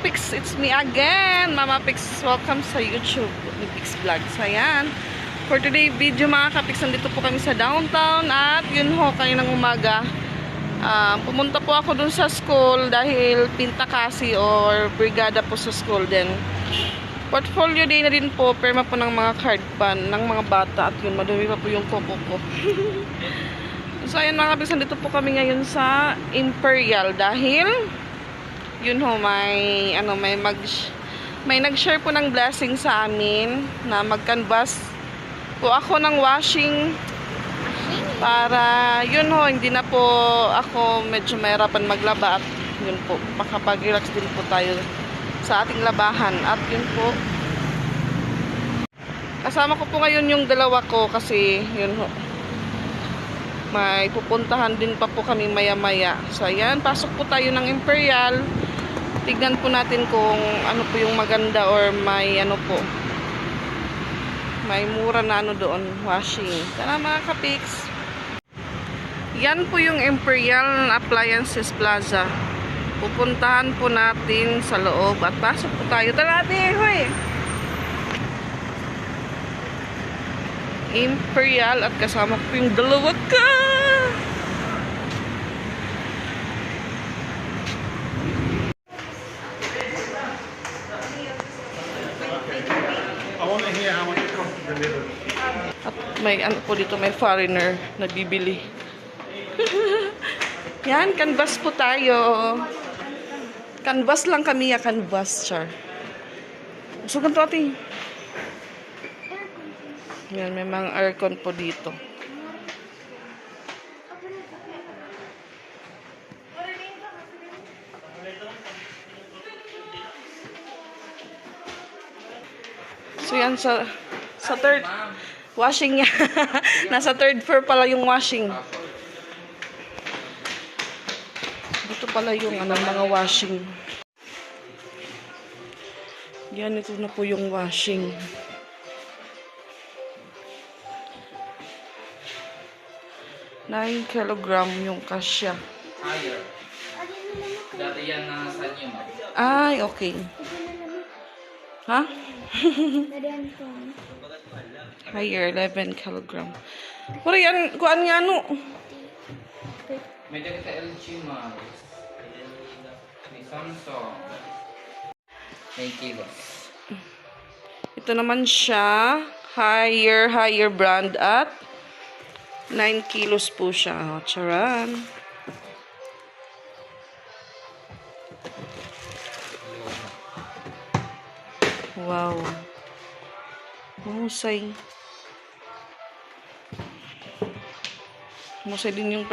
Pix, it's me again. Mama Pix, welcome sa YouTube ni Pix Vlog. So, ayan. For today video mga kapix, nandito po kami sa downtown at yun ho, kaninang umaga. ah, pumunta po ako dun sa school dahil pinta kasi or brigada po sa school din. Portfolio day na din po, perma po ng mga card pan ng mga bata at yun, madumi pa po yung koko ko. so, ayan mga kapix, nandito po kami ngayon sa Imperial dahil yun ho, may ano, may mag may nag-share po ng blessing sa amin na mag-canvas po ako ng washing para yun ho, hindi na po ako medyo mahirapan maglaba at yun po, makapag-relax din po tayo sa ating labahan at yun po kasama ko po ngayon yung dalawa ko kasi yun ho may pupuntahan din pa po kami maya-maya. So, ayan, pasok po tayo ng Imperial. Tignan po natin kung ano po yung maganda or may ano po. May mura na ano doon, washing. Tara mga kapiks. Yan po yung Imperial Appliances Plaza. Pupuntahan po natin sa loob at pasok po tayo. Tara, ate, hoy! Imperial at kasama ko yung dalawa ka. May ano po dito, may foreigner na bibili. Yan, canvas po tayo. Canvas lang kami ya, canvas, char. Sugan to ate. Yan, may mga aircon po dito. So yan sa sa third washing niya. Nasa third floor pala yung washing. Dito pala yung ano, mga washing. Yan, ito na po yung washing. Nine kilogram yung kasya. Higher. Dati yan na sa inyo. Ay, okay. Ha? Higher, 11 kilogram. Pero yan, kuan nga no. May dati ka LG, ma'am. May Samsung. May kilos. Ito naman siya, higher, higher brand at 9 kilos po siya. Oh, charan. Wow. Mahusay. Mahusay din yung...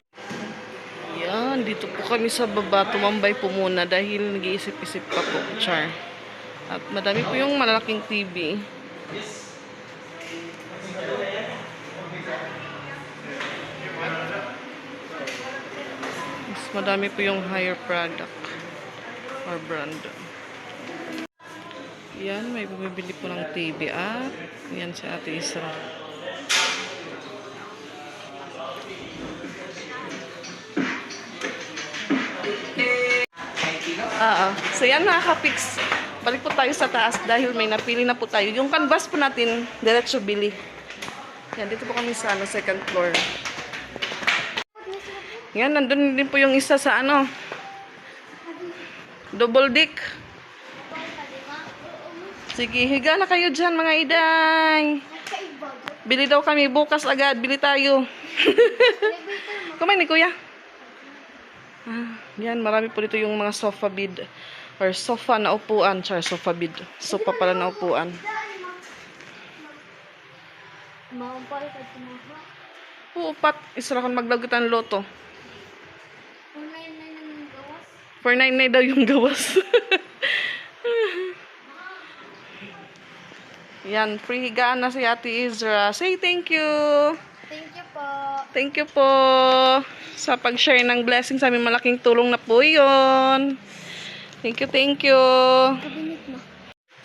Yan, dito po kami sa baba. Tumambay po muna dahil nag-iisip-isip pa po. Char. At madami po yung malalaking TV. Mas madami po yung higher product or brand. Yan, may bumibili po ng TV at yan si Ate Isra. Oo. So yan kapiks. Balik po tayo sa taas dahil may napili na po tayo. Yung canvas po natin, diretso bili. Yan, dito po kami sa ano, second floor. Yan, nandun din po yung isa sa ano. Double dick. Sige, higa na kayo dyan mga iday. Bili daw kami bukas agad. Bili tayo. Kumain ni kuya. Ah, yan, marami po dito yung mga sofa bed or sofa na upuan, char sofa bed. Sofa pala na upuan. Maumpal ka tumaha. Upat, isra kon maglagutan loto. Gawas. 499 daw yung gawas. yan, free higaan na si Ate Izra. Say thank you. Thank you po. Thank you po sa pag-share ng blessing sa amin. Malaking tulong na po yun. Thank you, thank you.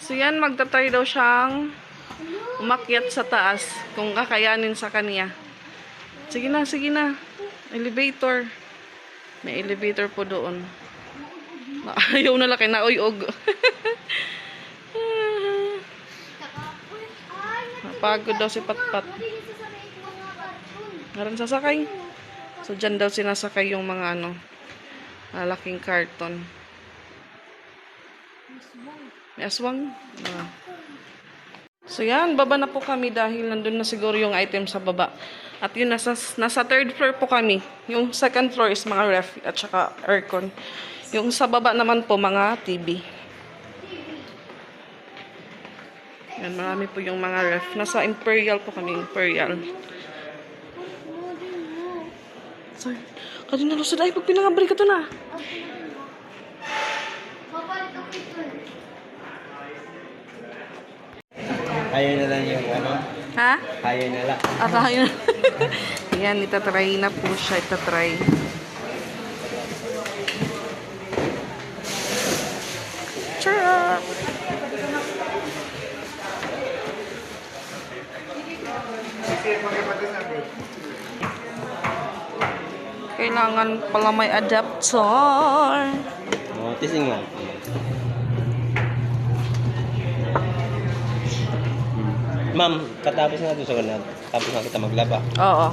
So yan, magtatry daw siyang umakyat sa taas kung kakayanin sa kanya. Sige na, sige na. Elevator. May elevator po doon. Ayaw na laki na uyog. Ay, Napagod daw si Patpat. Mabilis Ngayon sasakay. So, dyan daw sinasakay yung mga ano, malaking karton. May aswang. Ah. So, yan. Baba na po kami dahil nandun na siguro yung item sa baba. At yun, nasa, nasa third floor po kami. Yung second floor is mga ref at saka aircon. Yung sa baba naman po, mga TV. Yan, marami po yung mga ref. Nasa Imperial po kami, Imperial. Sorry. Kanina lusod ay pag pinangabri ka to na. Ako ito. Ayaw na lang yung ano. Ha? Ayaw na lang. At ayun. Yan, itatry na po siya. Itatry. Tara! Kailangan pala may adapter. Oh, tising lang. Ma'am, katapos nga doon sa kanan. Tapos nga kita maglaba. Oo.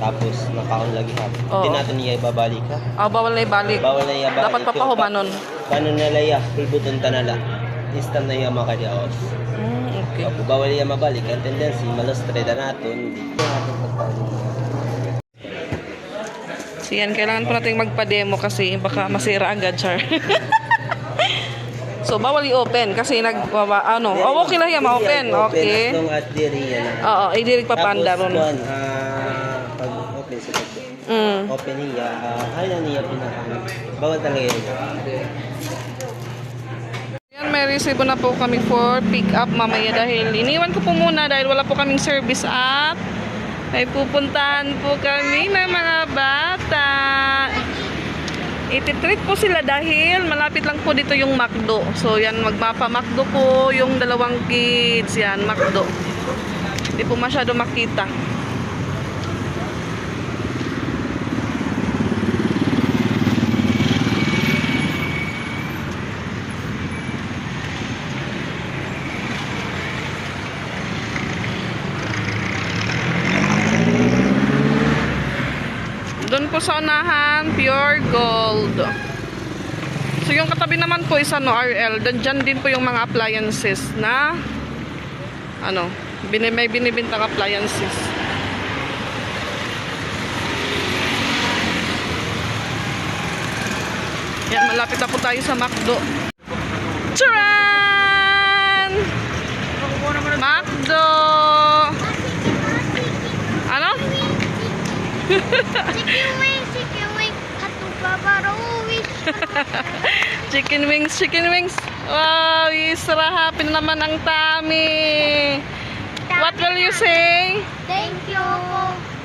Tapos nakaon lagi ha. Hindi natin niya ibabalik ha. Ah, bawal na ibalik. Bawal na iya balik. Dapat papahumanon. Paano na laya? Pulbuton tanala. Instant na iya makadiaos. Mm, okay. Bawal iya mabalik. Ang tendency, malostre na natin. Hindi natin pagpapalik. So yan, kailangan po natin magpa-demo kasi baka masira agad, char. so, bawal i-open kasi nag, ano, oh, okay lang yan, ma-open. Okay. As long as diri yan na. Oo, idirig pa panda Tapos, ron. kuwan, ah, pag open sa Mm. open niya, uh, haya niya pinaka bawal talaga yun. Yan, may resibo na po kami for pick up mamaya dahil iniwan ko po muna dahil wala po kaming service at may pupuntahan po kami ng mga bata. Ititreat po sila dahil malapit lang po dito yung McDo. So yan, magmapa-McDo po yung dalawang kids. Yan, McDo. Hindi po masyado makita. Po sa unahan, pure gold. So yung katabi naman po is ano, RL. Doon dyan din po yung mga appliances na ano, bini, may binibintang appliances. Yan, malapit na po tayo sa McDo. Charan! McDo! Ano? Chicken wing, chicken wing. Hatu babarawis. Chicken wings, chicken wings. Wow, na naman ang tummy. What will you say? Thank you.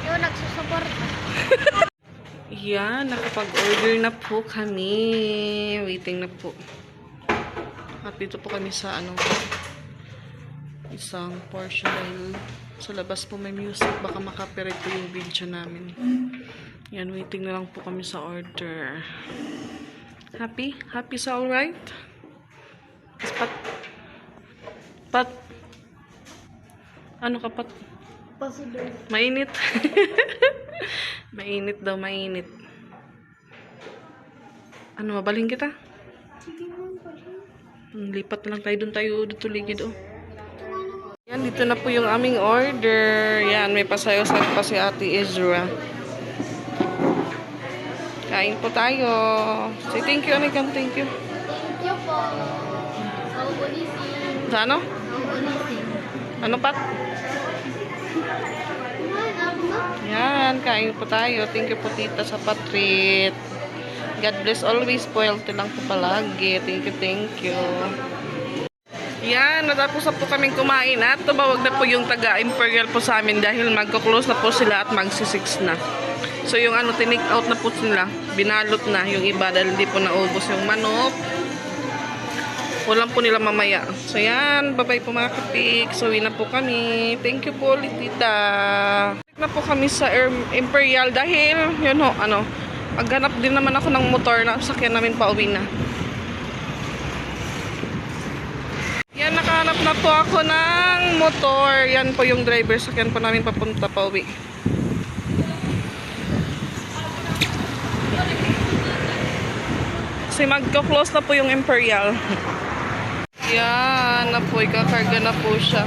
Yung nagsusuporta. Yan, nakapag-order na po kami. Waiting na po. At dito po kami sa ano, isang portion dahil sa labas po may music. Baka makapirate po yung video namin. Yan, waiting na lang po kami sa order. Happy? Happy sa alright? Pat? Pat? Ano ka, Pat? Pasidor. Mainit. mainit daw, mainit. Ano, mabaling kita? Siya. Hmm, Lipat na lang tayo doon tayo dito ligid oh. Yan, dito na po yung aming order. Yan, may pasayo-sayo pa si Ate Ezra. Kain po tayo. Say thank you, Anikan. Thank you. Thank you po. Sa ano? Ano pat? Yan, kain po tayo. Thank you po tita sa patrit. God bless always po. Healthy lang po palagi. Thank you, thank you. Yan, natapos na po kaming kumain at tumawag na po yung taga-imperial po sa amin dahil magko-close na po sila at magsi-six na. So yung ano, tinik out na po sila. Binalot na yung iba dahil hindi po naubos yung manok. Walang po nila mamaya. So yan, bye-bye po mga kapik. So na po kami. Thank you po ulit tita. Na po kami sa Imperial dahil, yun ho, ano, maghanap din naman ako ng motor na sakyan namin pa uwi na. Naghahanap na po ako ng motor. Yan po yung driver. Sakyan po namin papunta pa uwi. Kasi magka-close na po yung Imperial. Yan na po. Ikakarga na po siya.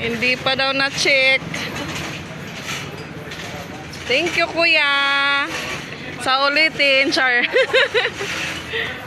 Hindi pa daw na-check. Thank you, kuya. Sa ulitin, char.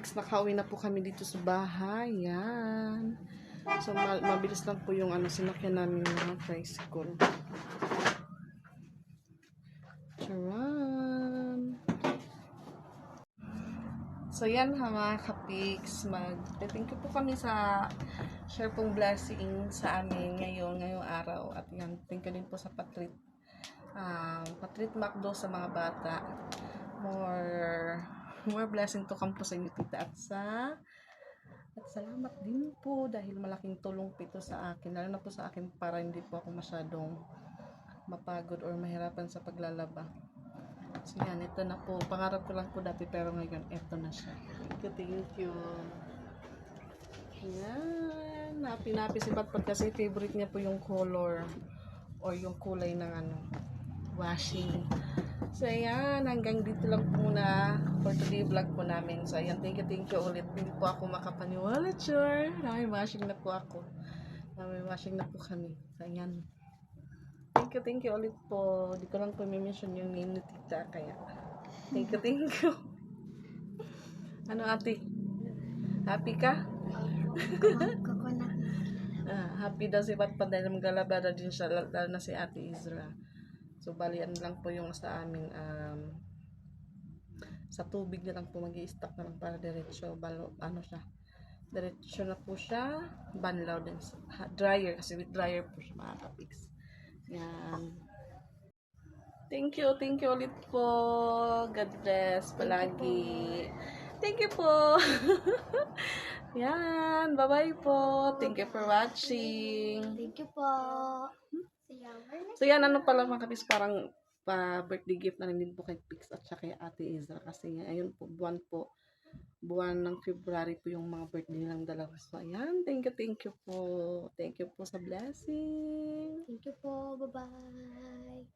6, nakauwi na po kami dito sa bahay. Yan. So, ma mabilis lang po yung ano, sinakyan namin mga tricycle. Charan! So, yan ha mga kapiks. Mag-thank you po kami sa share pong blessing sa amin ngayon, ngayong araw. At yan, thank you din po sa patrit. Um, ah, patrit Macdo sa mga bata. More more blessing to come po sa inyo tita. At sa at salamat din po dahil malaking tulong po ito sa akin lalo na po sa akin para hindi po ako masyadong mapagod or mahirapan sa paglalaba. So yan ito na po. Pangarap ko lang po dati pero ngayon ito na siya. Thank you thank you. Yan. Happy na happy si Patpat kasi favorite niya po yung color or yung kulay ng ano washing So, ayan, hanggang dito lang po muna for today vlog po namin. So, ayan, thank you, thank you ulit. Hindi po ako makapaniwala, sure. May washing na po ako. May washing na po kami. So, ayan. Thank you, thank you ulit po. Di ko lang po mention yung name ni tita, kaya thank you, thank you. ano, ate? Happy ka? Ah, happy daw si Patpat dahil maglalabada din siya, lalo na si ate Izra. So, bali, ano lang po yung sa amin, um, sa tubig na lang po mag stock na lang para diretso, balo, ano siya, diretso na po siya, banlaw din, dryer, kasi with dryer po siya mga kapiks. Yan. Thank you, thank you ulit po. God bless palagi. Thank you po. Yan, bye-bye po. Thank you for watching. Thank you po. So yan, ano pala mga kapis, parang pa birthday gift na rin po kay Pix at saka kay Ate Ezra kasi nga, ayun po, buwan po, buwan ng February po yung mga birthday nilang dalawa. So ayan, thank you, thank you po. Thank you po sa blessing. Thank you po, bye-bye.